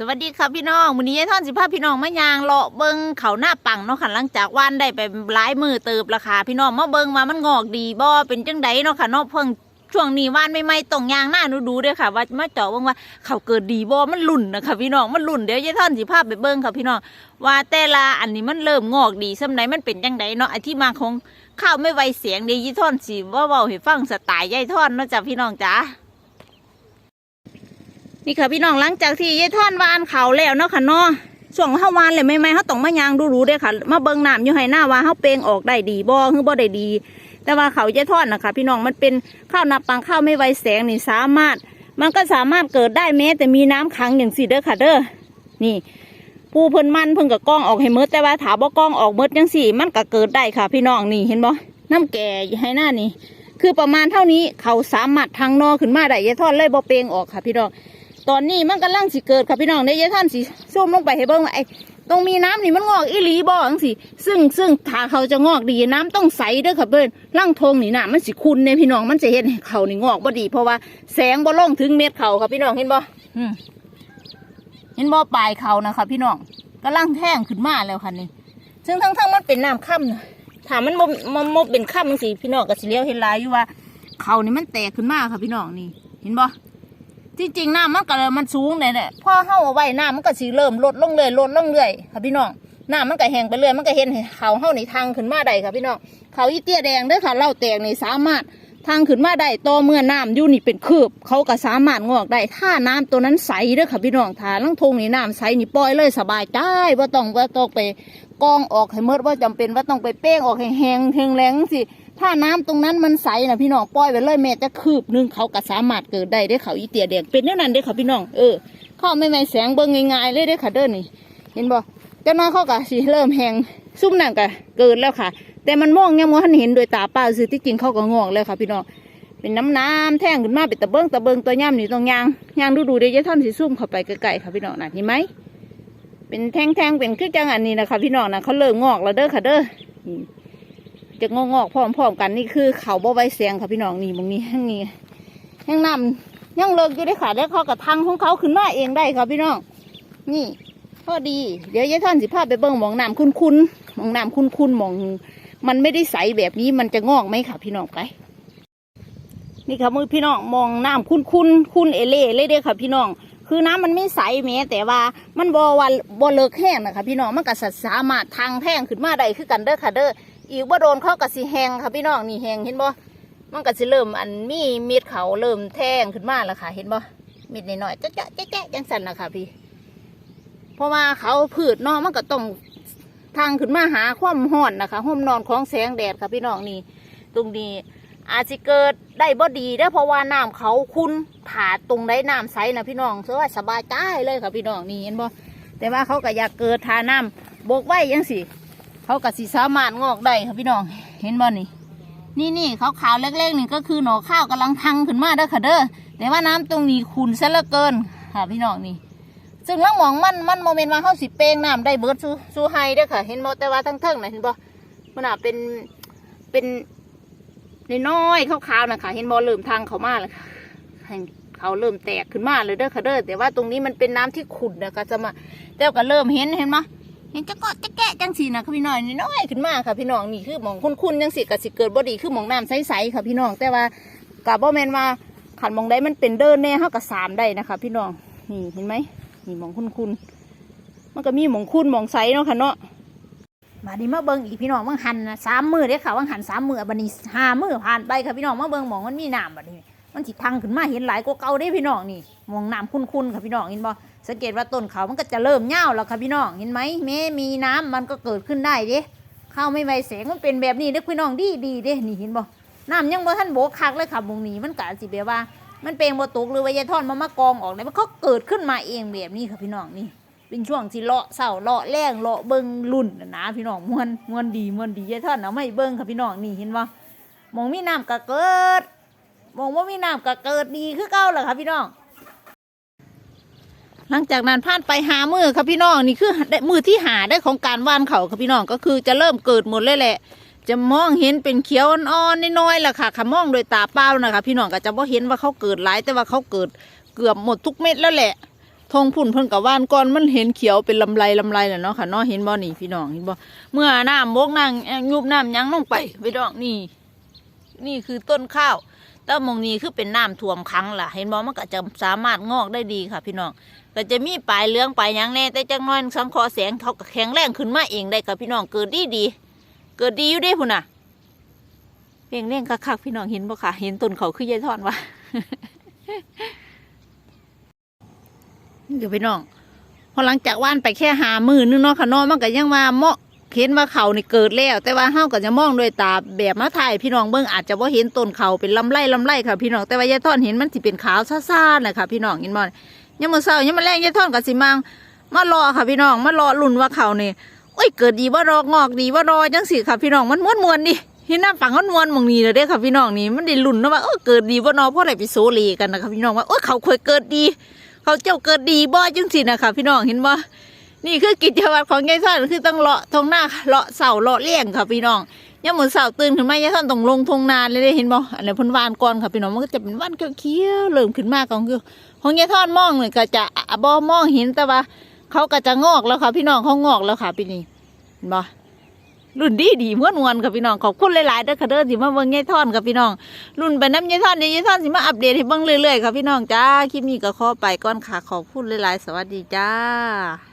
สวัสดีค่ะพี่น้องวันนี้ยายท่อนสิพาพพี่น้องมายางเลาะเบิงเขาหน้าปังเนาะค่ะหลังจากว่านได้ไปหลายมือเติบราคาพี่น้องมาเบิงมามันงอกดีบ่เป็นจังไดเนาะค่ะเนาะเพิ่งช่วงนี้ว่านไม่ไม่ต้องยางหน้าดูดูเด้อค่ะ ว่ามาเจาะเบิงว่าเขาเกิดดีบ่มันหลุ่นนะคะพี่น้องมันหลุ่นเดี๋ยวยายท่อนสิพาพไปเบิงค่ะพี่น้องว่าแต่ละอันนี้มันเริ่มงอกดีสำไหนมันเป็นจังไดเนาะไอที่มาของข้าวไม่ไวเสียงเดี๋ยวยายท่อนสิว่าเว้าให้ฟังสไตล์ยายท่อนเนาะจ้ะพี่น้องจ้า นี่ค่ะพี่น้องหลังจากที่ยายท่อนวานเขาแล้วเนาะค่ะเนาะช่วงเฮาวานเลยไม่ไม่เขาต้องมายางดูรู้เด้ค่ะ มาเบิ่งน้ำอยู่ให้หน้าว่าเฮาเปลงออกได้ดีบ่คือบ่ได้ดี แต่ว่าเขายายท่อนนะคะพี่น้องมันเป็นข้าวนาปังข้าวไม่ไวแสงนี่สามารถ มันก็สามารถเกิดได้แม้แต่มีน้ำขังอย่างสิเด้อค่ะเด้อนี่ผู้เพิ่นมันเพิ่นก็กล้องออกให้หมดแต่ว่าถาบ่กล้องออกหมดจังสี่ มันก็เกิดได้ค่ะ พี่น้องนี่เห็นบ่น้ำแก่ให้หน้านี่คือประมาณเท่านี้เขาสามารถทางนอขึ้นมาได้ยายท่อนเลยบ่เปลงออกค่ะ พี่น้อง ตอนนี้มันกำลังสิเกิดค่ะพี่น้องเดี๋ยวยายท่านสิซูมลงไปให้เบิ่งว่าไอ้ตรงมีน้ำนี่มันงอกอีหลีบ่จังสิซึ่งซึ่งถ้าเขาจะงอกดีน้ำต้องใสเด้อค่ะเบิ่นร่างทงนี่น้ำมันสิคุณเนี่ยพี่น้องมันจะเห็นให้เขานี่งอกบ่ดี เพราะว่าแสงบ่ลงถึงเม็ดเขาค่ะพี่น้องเห็นบ่อืมเห็นบ่ปลายเขานะคะพี่น้องกำลังแท่งขึ้นมาแล้วค่ะนี่ซึ่งทั้งทั้งๆมันเป็นน้ำค่ำนะถ้ามันบ่มันบ่เป็นค่ำจังสิพี่น้องก็สิเลี้ยวเห็นหลายอยู่ว่าเขานี่มันแตกขึ้นมาค่ะพี่น้องนี่ เห็นบ่ จริงๆน้ำมันก็มันสูงเนี่ยแหละพอเข้าเอาไว้น้ำมันก็สิเริ่มลดลงเรื่อยลดลงเรื่อยค่ะพี่น้องน้ำมันก็แห้งไปเรื่อยมันก็เห็นให้เขาเข้าในทางขึ้นมาได้ค่ะพี่น้องเขาอีเตี้ยแดงเด้อค่ะเล่าแตกนี่สามารถทางขึ้นมาได้ต่อเมื่อน้ำอยู่นี่เป็นคืบ เขาก็สามารถงอกได้ถ้าน้ำตัวนั้นใสเด้อค่ะพี่น้องถ้าลังทงนี่น้ำใสนี่ปล่อยเลยสบายใจว่าต้องว่าต้องไป กองออกให้เมดว่าจำเป็นว่าต้องไปเป้งออกให้แห้งแห้งแรงสิถ้าน้ำตรงนั้นมันใสนะพี่น้องปล่อยไปเลยแม่จะคืบนึงเขาก็สามารถเกิดได้ได้เขาอีเตียแดงเป็นแน่นั้นได้อค่ะพี่น้องเออเข้าไม่ไม่แสงเบิ่งง่ายๆเลยได้ค่ะเด้อนี่ เห็นบ่จ้าน้อยเขาก็สิเริ่มแหงซุ่มนั่นก็เกิดแล้วค่ะ แต่มันมองยังว่าท่านเห็นโดยตาเปล่าซื้อที่จริงเขาก็งอกแล้วค่ะพี่น้องเป็นน้ำน้ำแท่งขึ้นมาเป็นตะเบิงตะเบิงตัวย่ำนี่ตรงยางยางดูดูเดี๋ยวจะท่อนสิซุ่มเข้าไปใกลๆค่ะพี่น้องน่ะเห็นไหม เป็นแท่งๆเป็นคือจังอันนี้นะคะพี่น้องนะเขาเริ่มงอกแล้วเด้อค่ะเด้อนี่จะงอกๆพร้อมๆกันนี่คือ เขาบ่ไว้เสียงค่ะพี่น้องนี่บางนี้ทั้งนี้ยังนำยังเลิกอยู่ได้ค่ะแล้วเขากระทังของเขาขึ้นมาเองได้ค่ะพี่น้องนี่พอดี เดี๋ยวยายท่านสิพาไปเบิ่งมองน้ำคุ้นๆมองน้ำคุ้นๆมอง มันไม่ได้ใสแบบนี้มันจะงอกไหมค่ะพี่น้องไปนี่ค่ะมือพี่น้องมองน้ำคุ้นๆคุ้นเอเล่เลยเด้อค่ะพี่น้อง คือน้ำมันไม่ใสแม้แต่ว่ามันบ่ว่าบ่เลิกแห้งนะคะพี่น้องมันก็สามารถทางแท่งขึ้นมาได้คือกันเด้อค่ะเด้ออีกว่าโดนเขาก็สิแหงค่ะพี่น้องนี่แหงเห็นบ่มันก็สิเริ่มอันมีเม็ดเขาเริ่มแท่งขึ้นมาแล้วค่ะ เห็นบ่เม็ดน้อยๆจ๊ะจ๊ะจ๊ะจ๊ะจังสันนะคะพี่ เพราะว่าเขาพืชนาะมันก็ต้องทางขึ้นมาหาความห้อนนะคะห้อมนอนของแสงแดดค่ะพี่น้องนี่ ตรงนี้ อาจจะเกิดได้บ่ดีได้เพราะว่าน้ำเขาคุณผ่าตรงได้น้ำใสนะพี่น้องเสบายสบายใจเลยค่ะพี่น้องนี่เห็นบ่แต่ว่าเขาก็อยากเกิดทาน้ำบกไว้ยังสิเขาก็สิสามารถงอกได้ค่ะพี่น้องเห็นบ่นี่นี่นี่ขาวขาวๆเล็กๆนี่ก็คือหน่อข้าวกำลังทังขึ้นมาเด้อค่ะเด้อแต่ว่าน้ำตรงนี้ขุ่นซะเหลือเกินค่ะพี่น้องนี่ซึ่งลังหมองมันมันโมเมนต์ว่าเขาสิเป้งน้ำได้เบิร์ดสู้สู้ไฮเด้อค่ะ เห็นบ่แต่ว่าทั้งเทิงนะเห็นบ่มันอะเป็นเป็น น้อยๆขาวๆนะคะเห็นบ่เริ่มทางเขามาแล้วค่ะเขาเริ่มแตกขึ้นมาเลยเด้อค่ะเด้อแต่ว่าตรงนี้มันเป็นน้ำที่ขุ่นนะคะจะมาแต่ก็เริ่มเห็นเห็นไหมเห็นจะกาะจะแกะจังสีนะค่ะพี่น้อยน้อยขึ้นมาค่ะพี่น้องนี่คือหมองคุ้นๆจังสีกับสิเกิดบ่ดีคือหมองน้ำใสๆค่ะพี่น้องแต่ว่ากับบ่แมนว่าขันมองใดมันเป็นเดินแน่เฮากับสามได้นะคะ พี่น้องนี่เห็นไหมนี่หมองคุ้นๆมันก็มีหมองคุ้นหมองใสเนาะค่ะเนาะ มาดีมาเบิ่งอีกพี่น้องมังหันนะสามมือเด้ค่ะวังหันสามมือบัดนี้ห้ามือผ่านไปค่ะพี่น้องมาเบิ่งหมองมันมีน้ำบัดนี้ มันสิทังขึ้นมาเห็นหลายกว่าเก่าเด้พี่น้องนี่มองน้ำคุ้นๆค่ะพี่น้องเห็นบ่สังเกตว่าต้นเขามันก็จะเริ่มเน่าแล้วค่ะพี่น้องเห็นไหมแม้มีน้ำมันก็เกิดขึ้นได้เด้ข้าวไม่ไวแสงมันเป็นแบบนี้เด้พี่น้องดีดีเด้นี่เห็นบ่น้ำยังบ่ท่านโบกคักเลยค่ะมงนี้มันกะสิแบบว่า มันเป็นบ่ตกหรือว่ายายทอนมามากองออกเลยมันก็เกิดขึ้นมาเองแบบนี้ค่ะพี่น้องนี่ เป็นช่วงที่เลาะเสาเลาะแรงเลาะเบิงรุ่นนะนะพี่น้องมวนมวนดีมวนดียายท่อนเอาไม่เบิงค่ะพี่น้องนี่เห็นบ่มองมีน้ำก็เกิดมองว่ามีน้ำก็เกิดดีคือเก่าแหละค่ะพี่น้อง หลังจากนั้นผ่านไปหามือค่ะพี่น้องนี่คือได้มือที่หาได้ของการว่านเขาค่ะพี่น้องก็คือจะเริ่มเกิดหมดเลยแหละ จะมองเห็นเป็นเขียวอ่อนๆน้อยๆแหละค่ะค่ะมองโดยตาเปล่านะคะพี่น้องก็จะบ่เห็นว่าเขาเกิดหลายแต่ว่าเขาเกิดเกือบหมดทุกเม็ดแล้วแหละ ทงพุ่นเพิ่นกับว่านก่อนมันเห็นเขียวเป็นลำไรลำไรแหละเนาะค่ะเนาะเห็นบ่นี่พี่น้องเห็นบ่เมื่อน้ำบกน้ำยุบน้ำยังลงไปพี่น้องนี่ นี่คือต้นข้าวแต่มองนี้คือเป็นน้ำท่วมขังล่ะ เห็นบ่มันก็จะสามารถงอกได้ดีค่ะ พี่น้องก็จะมีปลายเลืองปลายยังแน่แต่จังน้อยสังคอแสงเขาก็แข็งแรงขึ้นมาเองได้ค่ะพี่น้องเกิดดีดีเกิดดีอยู่เด้พุ่นน่ะเร่งเร่งคักๆพี่น้องเห็นบ่ค่ะ เห็นต้นเขาคือยายทอนวะ เดี๋ยวพี่น้องพอหลังจากว่านไปแค่หามือนึงเนาะค่ะเนาะมันก็ยังว่าเมาะเห็นว่าเขานี่เกิดแล้ว แต่ว่าเฮาก็จะมองด้วยตาแบบมาถ่ายพี่น้องเบิ่งอาจจะว่าเห็นต้นเขาเป็นลำไรลำไรค่ะพี่น้องแต่ว่ายายทอนเห็นมันสิเป็นขาวซ่าๆเลยค่ะพี่น้องเห็นบ่ยังมือเช้ายังมือแรงยายทอนก็สิมามารอค่ะพี่น้องมารอลุ้นว่าเขานี่โอ้ยเกิดดีบ่ารองอกดีบ่ารอจังสิค่ะพี่น้องมันม่วนๆดิเห็นหน้ำฝังมันมวนมองนี้เลยเด้ค่ะพี่น้องนี่มันได้ลุ้นนะว่าเออเกิดดีบ่เนอเพราะอะไรไปโซเลกันนะคะพี่น้องว่าโอ้ยเขาเคยเกิดดี เขาเจ้าเกิดดีบ่จังสินะคะพี่น้องเห็นบ่นี่คือกิจวัตรของยายท่อนคือต้องเลาะทงหน้าเลาะเสาเลาะเลี่ยงค่ะพี่น้องย่ามมือเสาตื่นขึ้นมายายท่อนต้องลงทงนาเลยเด้เห็นบ่อันนี้พนวานก่อนค่ะพี่น้องมันก็จะเป็นวานเขียวๆเริ่มขึ้นมากของคือของยายท่อนมองเนี่ยก็จะอะบ่มองเห็นแต่ว่า เขาก็จะงอกแล้วค่ะพี่น้องเขางอกแล้วค่ะพี่นี่เห็นบ่ รุ่นดีดีม้วนมวนกับพี่น้องขอบคุณหลายๆเด้อค่ะเด้อสิมาเบิ่งยายท่อนค่ะพี่น้อง รุ่นไปน้ำยายท่อนเดี๋ยวยายท่อนสิมาอัปเดตให้เบิ่งเรื่อยๆค่ะพี่น้องจ้าคลิปนี้ก็ขอไปก่อนค่ะขอบคุณหลายๆ สวัสดีจ้า